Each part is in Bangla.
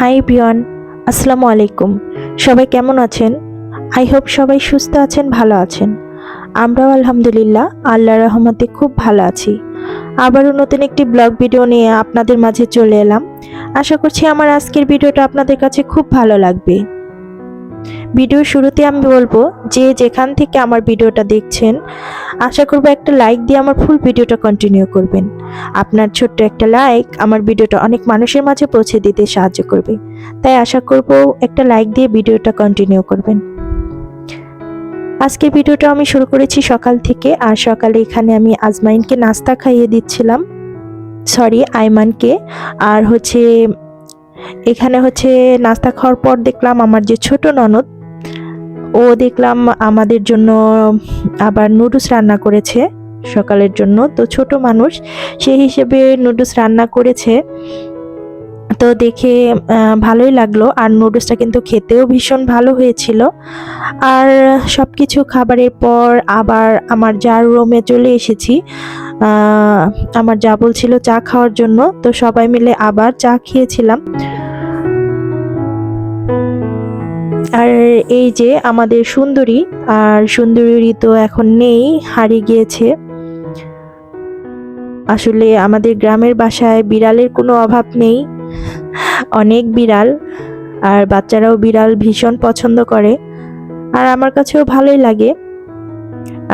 হাই বিয়ন আসসালামু আলাইকুম। সবাই কেমন আছেন? আই হোপ সবাই সুস্থ আছেন, ভালো আছেন। আমরাও আলহামদুলিল্লাহ, আল্লাহর রহমতে খুব ভালো আছি। আবারও নতুন একটি ব্লগ ভিডিও নিয়ে আপনাদের মাঝে চলে এলাম। আশা করছি আমার আজকের ভিডিওটা আপনাদের কাছে খুব ভালো লাগবে। ভিডিওর শুরুতে আমি বলব যে যেখান থেকে আমার ভিডিওটা দেখছেন, আশা করব একটা লাইক দিয়ে আমার ফুল ভিডিওটা কন্টিনিউ করবেন। আপনার ছোট্ট একটা লাইক আমার ভিডিওটা অনেক মানুষের মাঝে পৌঁছে দিতে সাহায্য করবে। তাই আশা করব একটা লাইক দিয়ে ভিডিওটা কন্টিনিউ করবেন। আজকের ভিডিওটা আমি শুরু করেছি সকাল থেকে, আর সকালে এখানে আমি আজমাইনকে নাস্তা খাইয়ে দিচ্ছিলাম। সরি আইমানকে। আর হচ্ছে, এখানে হচ্ছে নাস্তা খাওয়ার পর দেখলাম আমার যে ছোট ননদ ও দেখলাম আমাদের জন্য আবার নুডলস রান্না করেছে সকালের জন্য। তো ছোট মানুষ, সেই হিসেবে নুডলস রান্না করেছে। তো দেখে ভালোই লাগল। আর নুডলসটা কিন্তু খেতেও ভীষণ ভালো হয়েছিল। আর সব কিছু খাবারের পর আবার আমার যার রুমে চলে এসেছি। আমার যা বলছিল চা খাওয়ার জন্য। তো সবাই মিলে আবার চা খেয়েছিলাম। আর এই যে আমাদের সুন্দরী, আর সুন্দরী তো এখন নেই, হারিয়ে গিয়েছে। আসলে আমাদের গ্রামের বাসায় বিড়ালের কোনো অভাব নেই। অনেক বিড়াল, আর বাচ্চারাও বিড়াল ভীষণ পছন্দ করে, আর আমার কাছেও ভালোই লাগে।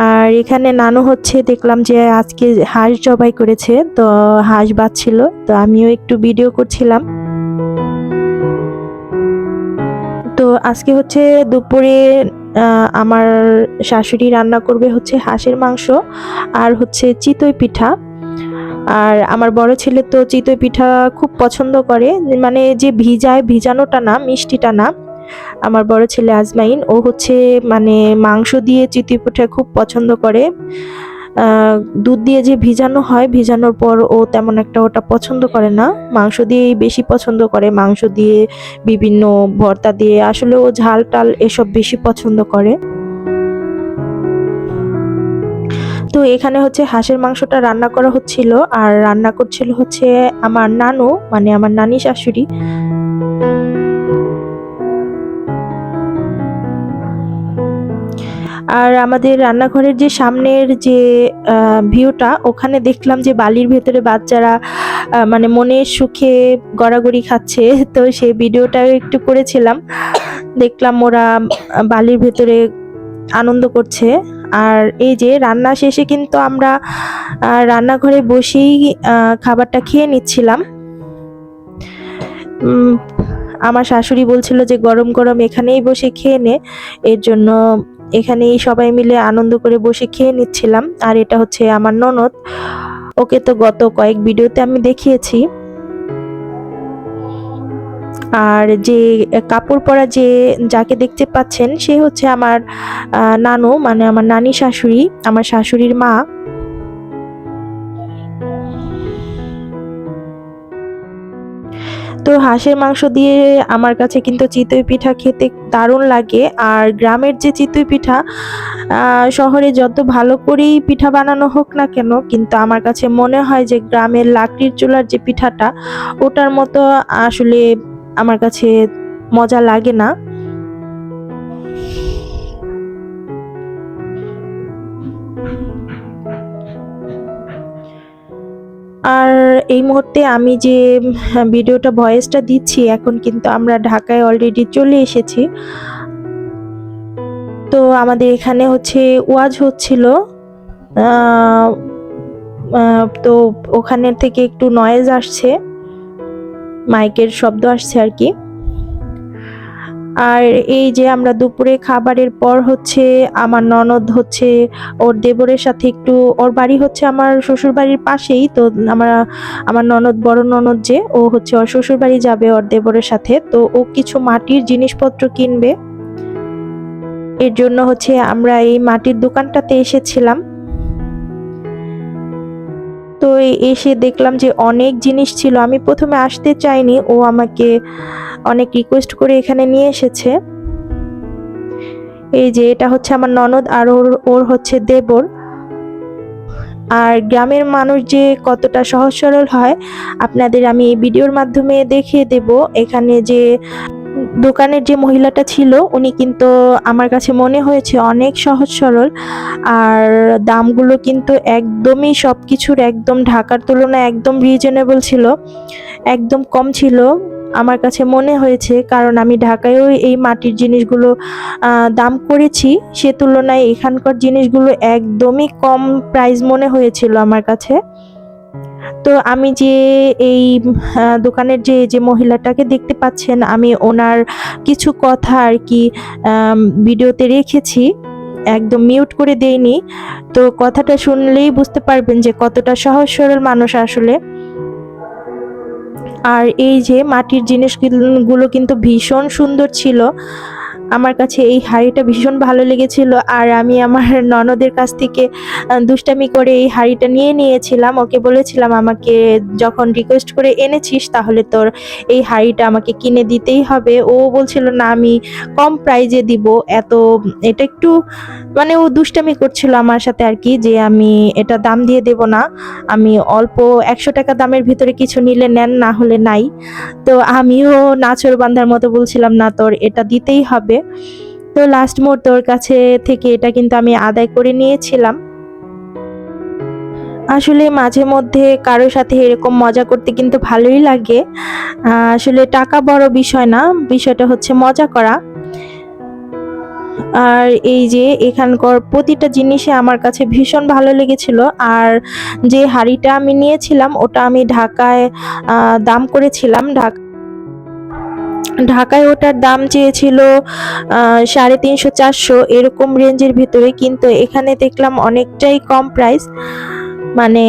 আর এখানে নানু হচ্ছে, দেখলাম যে আজকে হাঁস জবাই করেছে, তো হাঁস বাচ্ছিল, তো আমিও একটু ভিডিও করছিলাম। আজকে হচ্ছে দুপুরে আমার শাশুড়ি রান্না করবে হচ্ছে হাঁসের মাংস আর হচ্ছে চিতই পিঠা। আর আমার বড় ছেলে তো চিতই পিঠা খুব পছন্দ করে মানে যে ভিজায় ভিজানোটা না, মিষ্টিটা না, আমার বড় ছেলে আজমাইন, ও হচ্ছে মানে মাংস দিয়ে চিতই পিঠা খুব পছন্দ করে। দুধ দিয়ে যে ভিজানো হয়, ভিজানোর পর ও তেমন একটা ওটা পছন্দ করে না। মাংস দিয়েই বেশি পছন্দ করে। মাংস দিয়ে বিভিন্ন ভর্তা দিয়ে আসলে ও ঝাল টাল এসব বেশি পছন্দ করে। তো এখানে হচ্ছে হাঁসের মাংসটা রান্না করা হচ্ছিল। আর রান্না করছিল হচ্ছে আমার নানু মানে আমার নানি শাশুড়ি। আর আমাদের রান্নাঘরের যে সামনের যে ভিউটা, ওখানে দেখলাম যে বালির ভেতরে বাচ্চারা মানে মনের সুখে গড়াগড়ি খাচ্ছে। তো সেই ভিডিওটাও একটু করেছিলাম। দেখলাম ওরা বালির ভেতরে আনন্দ করছে। আর এই যে রান্না শেষে কিন্তু আমরা রান্নাঘরে বসেই খাবারটা খেয়ে নিচ্ছিলাম। আমার শাশুড়ি বলছিল যে গরম গরম এখানেই বসে খেয়ে নে। এর জন্য এখানেই সবাই মিলে আনন্দ করে বসে খেয়ে নিচ্ছিলাম। আর এটা হচ্ছে আমার ননদ। ওকে তো গত কয়েক ভিডিওতে আমি দেখিয়েছি। আর যে কাপড় পরা যে যাকে দেখতে পাচ্ছেন, সে হচ্ছে আমার নানু মানে আমার নানি শাশুড়ি, আমার শাশুড়ির মা। তো হাঁসের মাংস দিয়ে আমার কাছে কিন্তু চিতই পিঠা খেতে দারুণ লাগে। আর গ্রামের যে চিতই পিঠা শহরে যত ভালো করেই পিঠা বানানো হোক না কেন, কিন্তু আমার কাছে মনে হয় যে গ্রামের লাকড়ির চুলার যে পিঠাটা, ওটার মতো আসলে আমার কাছে মজা লাগে না। আর এই মুহূর্তে আমি যে উম, ভিডিওটা ভয়েসটা দিচ্ছি এখন কিন্তু আমরা ঢাকায় অলরেডি চলে এসেছি। তো আমাদের এখানে হচ্ছে ওয়াজ হচ্ছিল। তো ওখানে থেকে একটু নয়েজ আসছে। মাইকের শব্দ আসছে আর কি। আর এই যে আমরা দুপুরে খাবারের পর হচ্ছে আমার ননদ হচ্ছে, ওর দেবরের সাথে একটু, ওর বাড়ি হচ্ছে আমার শ্বশুর বাড়ির পাশেই, তো আমার আমার ননদ, বড় ননদ যে, ও হচ্ছে ওর শ্বশুর বাড়ি যাবে ওর দেবরের সাথে, তো ও কিছু মাটির জিনিসপত্র কিনবে। এর জন্য হচ্ছে আমরা এই মাটির দোকানটাতে এসেছিলাম। তো এসে দেখলাম যে অনেক জিনিস ছিল। আমি প্রথমে আসতে চাইনি। ও আমাকে অনেক রিকোয়েস্ট করে এখানে নিয়ে এসেছে। এই যে এটা হচ্ছে আমার ননদ আর ওর ওর হচ্ছে দেবর। আর গ্রামের মানুষ যে কতটা সহজ সরল হয়, আপনাদের আমি এই ভিডিওর মাধ্যমে দেখিয়ে দেব। এখানে যে দোকানের যে মহিলাটা ছিল, উনি কিন্তু আমার কাছে মনে হয়েছে অনেক সহজ সরল। আর দামগুলো কিন্তু একদমই সব কিছুর একদম ঢাকার তুলনায় একদম রিজনেবল ছিল, একদম কম ছিল। আমার কাছে মনে হয়েছে, কারণ আমি ঢাকায়ও এই মাটির জিনিসগুলো দাম করেছি। সে তুলনায় এখানকার জিনিসগুলো একদমই কম প্রাইস মনে হয়েছিল আমার কাছে। তো আমি যে এই দোকানের যে যে মহিলাটাকে দেখতে পাচ্ছেন, আমি ওনার কিছু কথা আর কি ভিডিওতে রেখেছি। একদম মিউট করে দেইনি। তো কথাটা শুনলেই বুঝতে পারবেন যে কতটা সহজ সরল মানুষ আসলে। আর এই যে মাটির জিনিসগুলো কিন্তু ভীষণ সুন্দর ছিল। আমার কাছে এই হাঁড়িটা ভীষণ ভালো লেগেছিল আর আমি আমার ননদের কাছ থেকে দুষ্টামি করে এই হাঁড়িটা নিয়ে নিয়েছিলাম। ওকে বলেছিলাম, আমাকে যখন রিকোয়েস্ট করে এনেছিস তাহলে তোর এই হাঁড়িটা আমাকে কিনে দিতেই হবে। ও বলছিল, না, আমি কম প্রাইজে দিব। এত, এটা একটু মানে ও দুষ্টামি করছিল আমার সাথে আর কি, যে আমি এটা দাম দিয়ে দেব না। আমি অল্প একশো টাকা দামের ভিতরে কিছু নিলে নেন, না হলে নাই। তো আমিও নাচর বান্ধার মতো বলছিলাম, না, তোর এটা দিতেই হবে। তো লাস্ট মোড তোর কাছে থেকে এটা কিন্তু আমি আদায় করে নিয়েছিলাম। আসলে মাঝে মধ্যে কারোর সাথে এরকম মজা করতে কিন্তু ভালোই লাগে। আসলে টাকা বড় বিষয় না, বিষয়টা হচ্ছে মজা করা। আর এই যে এখানকার প্রতিটা জিনিসে আমার কাছে ভীষণ ভালো লেগেছিল। আর যে হাড়িটা আমি নিয়েছিলাম, ওটা আমি ঢাকায় দাম করেছিলাম। ঢাকা ঢাকায় ওটার দাম চেয়েছিল সাড়ে তিনশো চারশো এরকম রেঞ্জের ভিতরে, কিন্তু এখানে দেখলাম অনেকটাই কম প্রাইস মানে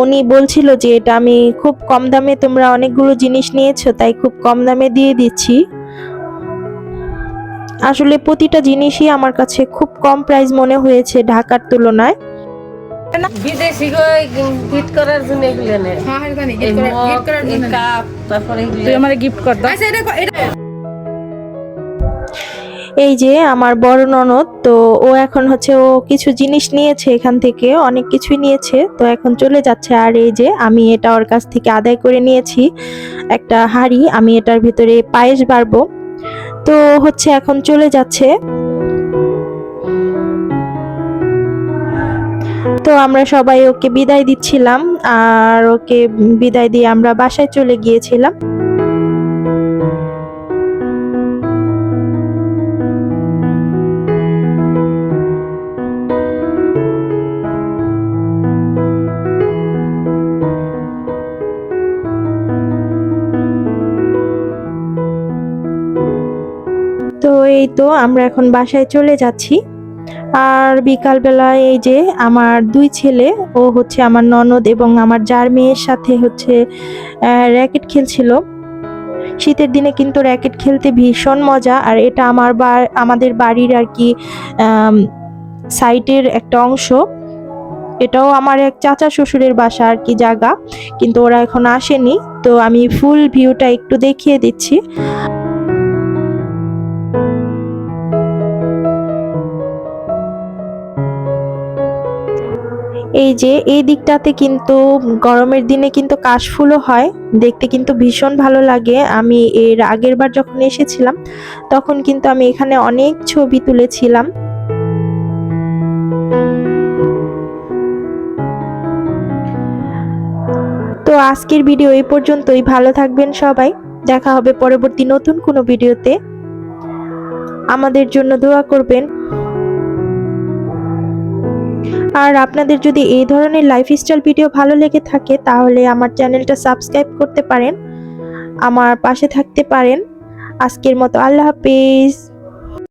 উনি বলছিল যে, এটা আমি খুব কম দামে তোমরা অনেকগুলো জিনিস নিয়েছো, তাই খুব কম দামে দিয়ে দিচ্ছি। আসলে প্রতিটা জিনিসই আমার কাছে খুব কম প্রাইস মনে হয়েছে ঢাকার তুলনায়। বিদেশি গিফট করার জন্য এগুলো নেয় হ্যাঁ হ্যাঁ জানি এই গিফট করার মগ গিফট করার এই জন্য না। কাপ তারপরে তুই আমারে গিফট কর দাও। আচ্ছা এটা এটা এই যে আমার বড় ননদ তো ও এখন হচ্ছে ও কিছু জিনিস নিয়েছে এখান থেকে অনেক কিছুই নিয়েছে তো এখন চলে যাচ্ছে। আর এই যে আমি এটা ওর কাছ থেকে আদায় করে নিয়েছি একটা হাঁড়ি আমি এটার ভিতরে পায়েস বাড়বো। তো হচ্ছে এখন চলে যাচ্ছে। তো আমরা সবাই ওকে বিদায় দিচ্ছিলাম, আর ওকে বিদায় দিয়ে আমরা বাসায় চলে গিয়েছিলাম। তো এই তো আমরা এখন বাসায় চলে যাচ্ছি। আর বিকালবেলা এই যে আমার দুই ছেলে, ও হচ্ছে আমার ননদ এবং আমার যার মেয়ের সাথে হচ্ছে র্যাকেট খেলছিল। শীতের দিনে কিন্তু র্যাকেট খেলতে ভীষণ মজা, আর এটা আমার আমাদের বাড়ির আর কি সাইটের একটা অংশ। এটাও আমার এক চাচা শ্বশুরের বাসা আর কি জায়গা, কিন্তু ওরা এখন আসেনি। তো আমি ফুল ভিউটা একটু দেখিয়ে দিচ্ছি। এই যে, এই দিকটাতে কিন্তু গরমের দিনে কিন্তু কাশফুলও হয়। দেখতে কিন্তু ভীষণ ভালো লাগে। আমি এর আগের বার যখন এসেছিলাম, তখন কিন্তু আমি এখানে অনেক ছবি তুলেছিলাম। তো আজকের ভিডিও এই পর্যন্তই। ভালো থাকবেন সবাই। দেখা হবে পরবর্তী নতুন কোনো ভিডিওতে। আমাদের জন্য দোয়া করবেন। আর আপনাদের যদি এই ধরনের লাইফস্টাইল ভিডিও ভালো লেগে থাকে, তাহলে আমার চ্যানেলটা সাবস্ক্রাইব করতে পারেন, আমার পাশে থাকতে পারেন। আজকের মতো আল্লাহ হাফেজ।